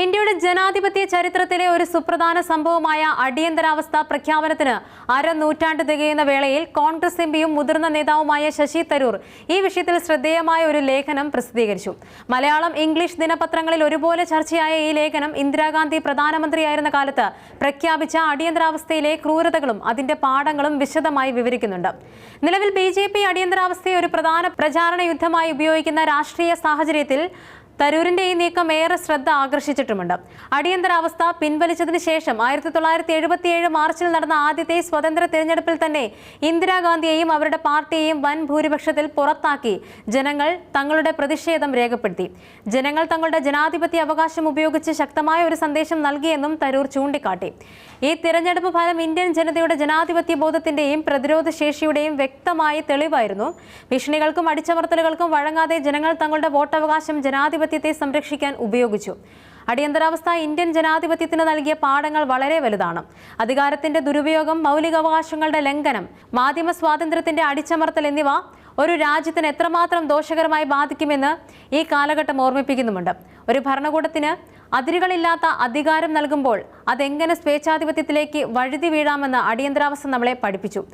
ഇന്ത്യയുടെ ജനാധിപത്യ ചരിത്രത്തിലെ ഒരു സുപ്രധാന സംഭവമായ അടിയന്തരാവസ്ഥ പ്രഖ്യാപനത്തിന് അരനൂറ്റാണ്ട് തികയുന്ന വേളയിൽ കോൺഗ്രസ് എംപിയും മുതിർന്ന നേതാവുമായ ശശി തരൂർ ഈ വിഷയത്തിൽ ശ്രദ്ധേയമായ ഒരു ലേഖനം പ്രസിദ്ധീകരിച്ചു. മലയാളം ഇംഗ്ലീഷ് ദിനപത്രങ്ങളിൽ ഒരുപോലെ ചർച്ചയായ ഈ ലേഖനം ഇന്ദിരാഗാന്ധി പ്രധാനമന്ത്രിയായിരുന്ന കാലത്ത് പ്രഖ്യാപിച്ച അടിയന്തരാവസ്ഥയിലെ ക്രൂരതകളും അതിന്റെ പാഠങ്ങളും വിശദമായി വിവരിക്കുന്നുണ്ട്. നിലവിൽ ബി അടിയന്തരാവസ്ഥയെ ഒരു പ്രധാന പ്രചാരണ യുദ്ധമായി ഉപയോഗിക്കുന്ന രാഷ്ട്രീയ സാഹചര്യത്തിൽ തരൂരിന്റെ ഈ നീക്കം ഏറെ ശ്രദ്ധ ആകർഷിച്ചിട്ടുമുണ്ട്. അടിയന്തരാവസ്ഥ പിൻവലിച്ചതിന് ശേഷം ആയിരത്തി തൊള്ളായിരത്തി എഴുപത്തിയേഴ് മാർച്ചിൽ നടന്ന ആദ്യത്തെ സ്വതന്ത്ര തിരഞ്ഞെടുപ്പിൽ തന്നെ ഇന്ദിരാഗാന്ധിയെയും അവരുടെ പാർട്ടിയെയും വൻ ഭൂരിപക്ഷത്തിൽ പുറത്താക്കി ജനങ്ങൾ തങ്ങളുടെ പ്രതിഷേധം രേഖപ്പെടുത്തി. ജനങ്ങൾ തങ്ങളുടെ ജനാധിപത്യ അവകാശം ഉപയോഗിച്ച് ശക്തമായ ഒരു സന്ദേശം നൽകിയെന്നും തരൂർ ചൂണ്ടിക്കാട്ടി. ഈ തിരഞ്ഞെടുപ്പ് ഫലം ഇന്ത്യൻ ജനതയുടെ ജനാധിപത്യ ബോധത്തിന്റെയും പ്രതിരോധ ശേഷിയുടെയും വ്യക്തമായ തെളിവായിരുന്നു. ഭീഷണികൾക്കും അടിച്ചമർത്തലുകൾക്കും വഴങ്ങാതെ ജനങ്ങൾ തങ്ങളുടെ വോട്ടവകാശം ജനാധിപത്യത്തെ സംരക്ഷിക്കാൻ ഉപയോഗിച്ചു. അടിയന്തരാവസ്ഥ ഇന്ത്യൻ ജനാധിപത്യത്തിന് നൽകിയ പാഠങ്ങൾ വളരെ വലുതാണ്. അധികാരത്തിന്റെ ദുരുപയോഗം മൗലികാവകാശങ്ങളുടെ ലംഘനം മാധ്യമ സ്വാതന്ത്ര്യത്തിന്റെ അടിച്ചമർത്തൽ എന്നിവ ഒരു രാജ്യത്തിന് എത്രമാത്രം ദോഷകരമായി ബാധിക്കുമെന്ന് ഈ കാലഘട്ടം ഓർമ്മിപ്പിക്കുന്നുമുണ്ട്. ഒരു ഭരണകൂടത്തിന് അതിരുകളില്ലാത്ത അധികാരം നൽകുമ്പോൾ അതെങ്ങനെ സ്വേച്ഛാധിപത്യത്തിലേക്ക് വഴുതി വീഴാമെന്ന് അടിയന്തരാവസ്ഥ നമ്മളെ പഠിപ്പിച്ചു.